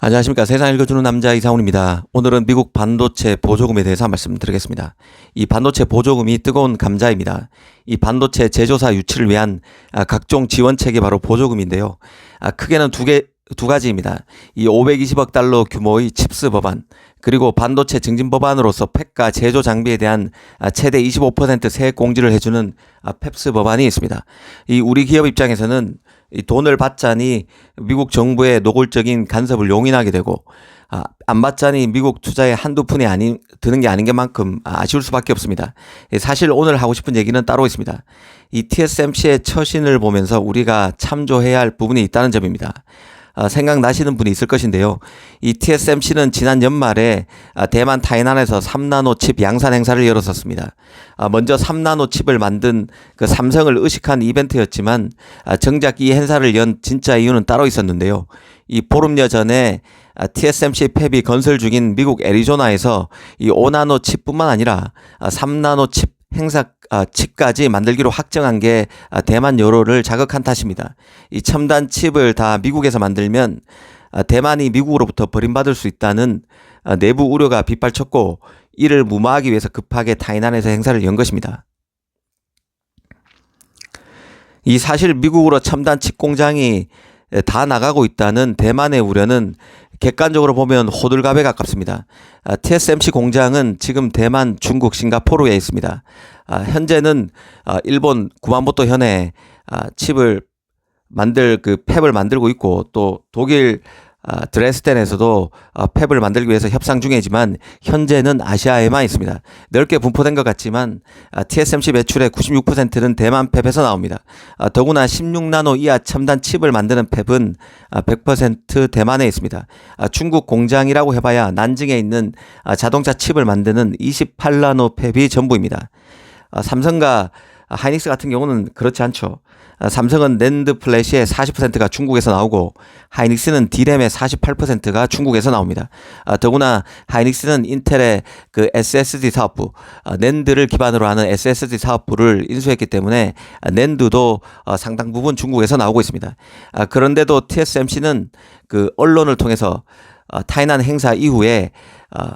안녕하십니까. 세상 읽어주는 남자 이상훈입니다. 오늘은 미국 반도체 보조금에 대해서 말씀드리겠습니다. 이 반도체 보조금이 뜨거운 감자입니다. 이 반도체 제조사 유치를 위한 아, 각종 지원책이 바로 보조금인데요. 아, 크게는 두 개, 두 가지입니다. 이 520억 달러 규모의 칩스 법안, 그리고 반도체 증진 법안으로서 팩과 제조 장비에 대한 아, 최대 25% 세액 공제를 해주는 펩스 법안이 있습니다. 이 우리 기업 입장에서는 이 돈을 받자니 미국 정부의 노골적인 간섭을 용인하게 되고 아, 안 받자니 미국 투자에 한두 푼이 아닌 드는 게 아닌 게 만큼 아쉬울 수밖에 없습니다. 사실 오늘 하고 싶은 얘기는 따로 있습니다. 이 TSMC의 처신을 보면서 우리가 참조해야 할 부분이 있다는 점입니다. 아, 생각나시는 분이 있을 것인데요. 이 TSMC는 지난 연말에 아, 대만 타이난에서 3나노 칩 양산 행사를 열었었습니다. 아, 먼저 3나노 칩을 만든 그 삼성을 의식한 이벤트였지만 정작 이 행사를 연 진짜 이유는 따로 있었는데요. 이 보름여 전에 TSMC 팹이 건설 중인 미국 애리조나에서 이 5나노 칩뿐만 아니라 3나노 칩 행사 아, 칩까지 만들기로 확정한 게 아, 대만 여론을 자극한 탓입니다. 이 첨단 칩을 다 미국에서 만들면 아, 대만이 미국으로부터 버림받을 수 있다는 아, 내부 우려가 빗발쳤고 이를 무마하기 위해서 급하게 타이난에서 행사를 연 것입니다. 이 사실 미국으로 첨단 칩 공장이 다 나가고 있다는 대만의 우려는 객관적으로 보면 호들갑에 가깝습니다. 아, TSMC 공장은 지금 대만, 중국, 싱가포르에 있습니다. 아, 현재는 아, 일본 구만모토 현에 아, 칩을 만들 그 팹을 만들고 있고 또 독일 아, 드레스덴에서도 아, 팹을 만들기 위해서 협상 중이지만 현재는 아시아에만 있습니다. 넓게 분포된 것 같지만 아, TSMC 매출의 96%는 대만 팹에서 나옵니다. 아, 더구나 16나노 이하 첨단 칩을 만드는 팹은 아, 100% 대만에 있습니다. 아, 중국 공장이라고 해봐야 난징에 있는 아, 자동차 칩을 만드는 28나노 팹이 전부입니다. 아, 삼성과 하이닉스 같은 경우는 그렇지 않죠. 아, 삼성은 랜드 플래시의 40%가 중국에서 나오고 하이닉스는 디램의 48%가 중국에서 나옵니다. 아, 더구나 하이닉스는 인텔의 그 SSD 사업부, 아, 낸드를 기반으로 하는 SSD 사업부를 인수했기 때문에 낸드도 어, 상당 부분 중국에서 나오고 있습니다. 그런데도 TSMC는 그 언론을 통해서 어, 타이난 행사 이후에 어,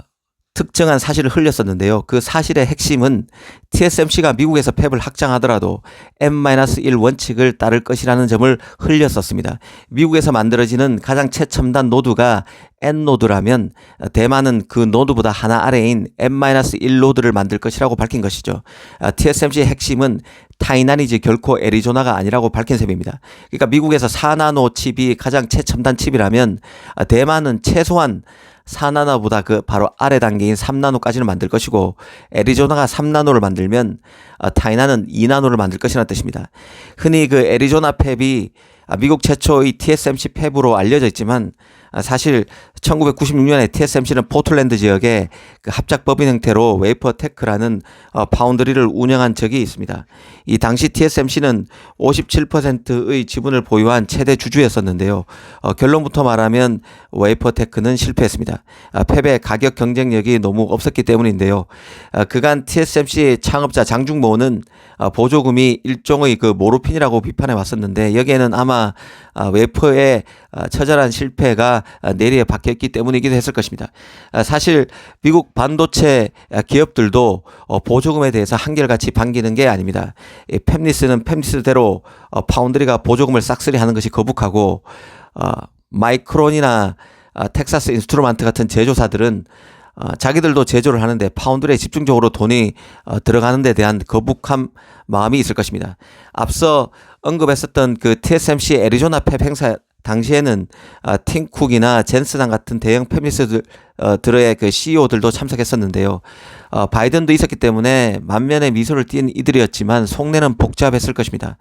특정한 사실을 흘렸었는데요. 그 사실의 핵심은 TSMC가 미국에서 팹을 확장하더라도 M-1 원칙을 따를 것이라는 점을 흘렸었습니다. 미국에서 만들어지는 가장 최첨단 노드가 N 노드라면 대만은 그 노드보다 하나 아래인 M-1 노드를 만들 것이라고 밝힌 것이죠. TSMC의 핵심은 타이난이지 결코 애리조나가 아니라고 밝힌 셈입니다. 그러니까 미국에서 4나노 칩이 가장 최첨단 칩이라면 대만은 최소한 4나노보다 그 바로 아래 단계인 3나노까지는 만들 것이고 애리조나가 3나노를 만들면 어, 타이나는 2나노를 만들 것이라는 뜻입니다. 흔히 그 애리조나 팹이 아, 미국 최초의 TSMC 팹으로 알려져 있지만 아, 사실 1996년에 TSMC는 포틀랜드 지역에 그 합작법인 형태로 웨이퍼 테크라는 어, 파운드리를 운영한 적이 있습니다. 이 당시 TSMC는 57%의 지분을 보유한 최대 주주였었는데요. 어, 결론부터 말하면 웨이퍼 테크는 실패했습니다. 아, 팹의 가격 경쟁력이 너무 없었기 때문인데요. 아, 그간 TSMC 창업자 장중모는 아, 보조금이 일종의 그 모르핀이라고 비판해 왔었는데 여기에는 아마 아, 웨이퍼의 아, 처절한 실패가 아, 내리에 박혔기 때문이기도 했을 것입니다. 아, 사실 미국 반도체 기업들도 어, 보조금에 대해서 한결같이 반기는 게 아닙니다. 팹리스는 팹리스대로 어, 파운드리가 보조금을 싹쓸이 하는 것이 거북하고 어, 마이크론이나 텍사스 인스트루먼트 같은 제조사들은 어, 자기들도 제조를 하는데 파운드리에 집중적으로 돈이 어, 들어가는 데 대한 거북한 마음이 있을 것입니다. 앞서 언급했었던 그 TSMC 애리조나 팹 행사 당시에는 아, 팀쿡이나 젠스당 같은 대형 페미스들 어, 들의 그 CEO들도 참석했었는데요. 어, 바이든도 있었기 때문에 만면에 미소를 띈 이들이었지만 속내는 복잡했을 것입니다.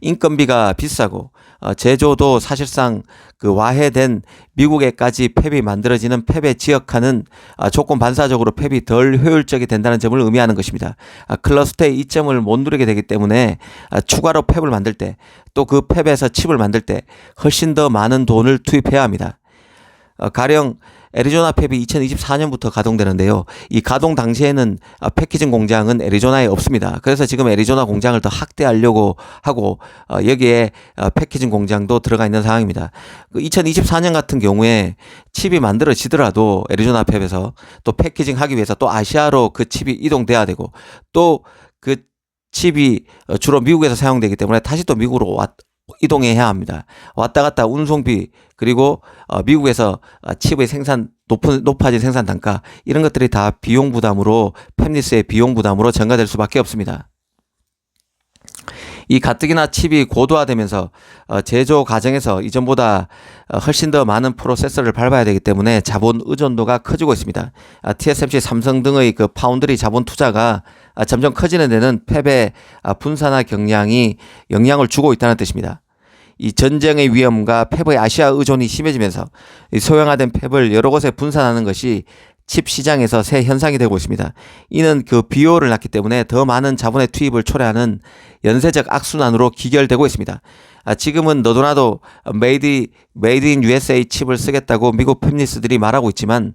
인건비가 비싸고 어, 제조도 사실상 그 와해된 미국에까지 팹이 만들어지는 팹에 지역하는 아, 조건 반사적으로 팹이 덜 효율적이 된다는 점을 의미하는 것입니다. 아, 클러스터의 이점을 못 누리게 되기 때문에 아, 추가로 팹을 만들 때 또 그 팹에서 칩을 만들 때 훨씬 더 많은 돈을 투입해야 합니다. 어, 가령 애리조나 팹이 2024년부터 가동되는데요. 이 가동 당시에는 아, 패키징 공장은 애리조나에 없습니다. 그래서 지금 애리조나 공장을 더 확대하려고 하고 어, 여기에 어, 패키징 공장도 들어가 있는 상황입니다. 그 2024년 같은 경우에 칩이 만들어지더라도 애리조나 팹에서 또 패키징 하기 위해서 또 아시아로 그 칩이 이동돼야 되고 또그 칩이 어, 주로 미국에서 사용되기 때문에 다시 또 미국으로 왔, 이동해야 합니다. 왔다 갔다 운송비 그리고 어, 미국에서 어, 칩의 생산 높은 높아진 생산 단가 이런 것들이 다 비용 부담으로 팹리스의 비용 부담으로 증가될 수밖에 없습니다. 이 가뜩이나 칩이 고도화되면서 어, 제조 과정에서 이전보다 어, 훨씬 더 많은 프로세서를 밟아야 되기 때문에 자본 의존도가 커지고 있습니다. 아, TSMC, 삼성 등의 그 파운드리 자본 투자가 아, 점점 커지는 데는 팹의 아, 분산화 경량이 영향을 주고 있다는 뜻입니다. 이 전쟁의 위험과 팹의 아시아 의존이 심해지면서 이 소형화된 팹을 여러 곳에 분산하는 것이 칩 시장에서 새 현상이 되고 있습니다. 이는 그 비효를 낳기 때문에 더 많은 자본의 투입을 초래하는 연쇄적 악순환으로 기결되고 있습니다. 아, 지금은 너도나도 메이드, 메이드 인 USA 칩을 쓰겠다고 미국 팹리스들이 말하고 있지만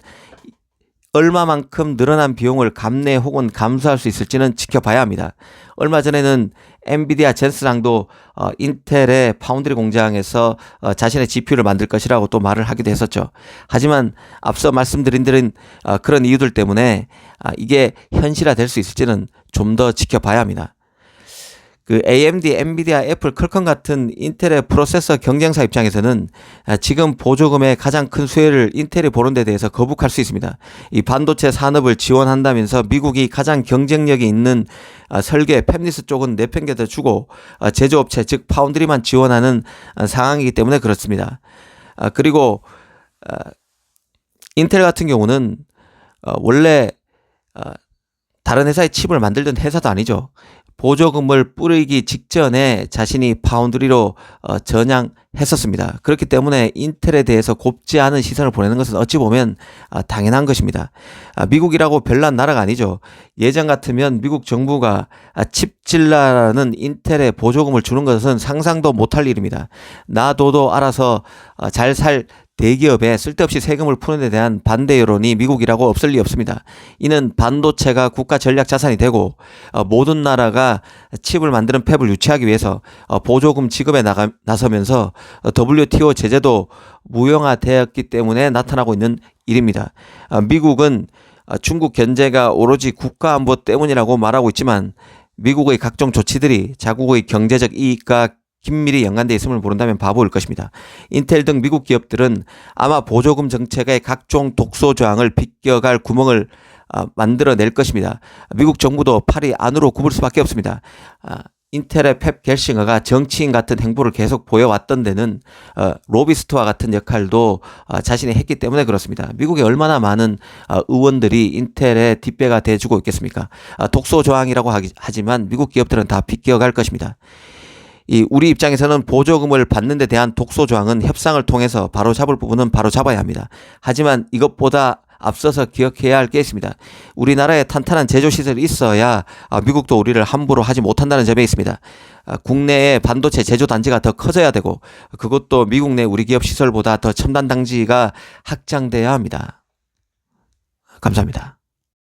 얼마만큼 늘어난 비용을 감내 혹은 감수할 수 있을지는 지켜봐야 합니다. 얼마 전에는 엔비디아 젠스랑도 어, 인텔의 파운드리 공장에서 어, 자신의 GPU를 만들 것이라고 또 말을 하기도 했었죠. 하지만 앞서 말씀드린 들은 어, 그런 이유들 때문에 아, 이게 현실화 될 수 있을지는 좀 더 지켜봐야 합니다. 그 AMD, 엔비디아, 애플, 퀄컴 같은 인텔의 프로세서 경쟁사 입장에서는 아, 지금 보조금의 가장 큰 수혜를 인텔이 보는 데 대해서 거북할 수 있습니다. 이 반도체 산업을 지원한다면서 미국이 가장 경쟁력이 있는 아, 설계, 팹리스 쪽은 내팽개쳐 주고 아, 제조업체 즉 파운드리만 지원하는 상황이기 때문에 그렇습니다. 그리고 인텔 같은 경우는 어, 원래 다른 회사의 칩을 만들던 회사도 아니죠. 보조금을 뿌리기 직전에 자신이 파운드리로 어, 전향했었습니다. 그렇기 때문에 인텔에 대해서 곱지 않은 시선을 보내는 것은 어찌 보면 아, 당연한 것입니다. 아, 미국이라고 별난 나라가 아니죠. 예전 같으면 미국 정부가 아, 칩질라라는 인텔에 보조금을 주는 것은 상상도 못할 일입니다. 나도도 알아서 아, 잘살 대기업에 쓸데없이 세금을 푸는 데 대한 반대 여론이 미국이라고 없을 리 없습니다. 이는 반도체가 국가 전략 자산이 되고 어, 모든 나라가 칩을 만드는 팹을 유치하기 위해서 어, 보조금 지급에 나가, 나서면서 어, WTO 제재도 무용화되었기 때문에 나타나고 있는 일입니다. 어, 미국은 어, 중국 견제가 오로지 국가 안보 때문이라고 말하고 있지만 미국의 각종 조치들이 자국의 경제적 이익과 긴밀히 연관되어 있음을 모른다면 바보일 것입니다. 인텔 등 미국 기업들은 아마 보조금 정책의 각종 독소 조항을 비껴갈 구멍을 아, 만들어낼 것입니다. 미국 정부도 팔이 안으로 굽을 수밖에 없습니다. 아, 인텔의 펩 겔싱어가 정치인 같은 행보를 계속 보여왔던 데는 어, 로비스트와 같은 역할도 어, 자신이 했기 때문에 그렇습니다. 미국에 얼마나 많은 어, 의원들이 인텔의 뒷배가 돼주고 있겠습니까? 어, 독소 조항이라고 하지만 미국 기업들은 다 비껴갈 것입니다. 이 우리 입장에서는 보조금을 받는 데 대한 독소 조항은 협상을 통해서 바로 잡을 부분은 바로 잡아야 합니다. 하지만 이것보다 앞서서 기억해야 할 게 있습니다. 우리나라에 탄탄한 제조 시설이 있어야 아, 미국도 우리를 함부로 하지 못한다는 점에 있습니다. 아, 국내의 반도체 제조 단지가 더 커져야 되고 그것도 미국 내 우리 기업 시설보다 더 첨단 단지가 확장돼야 합니다. 감사합니다.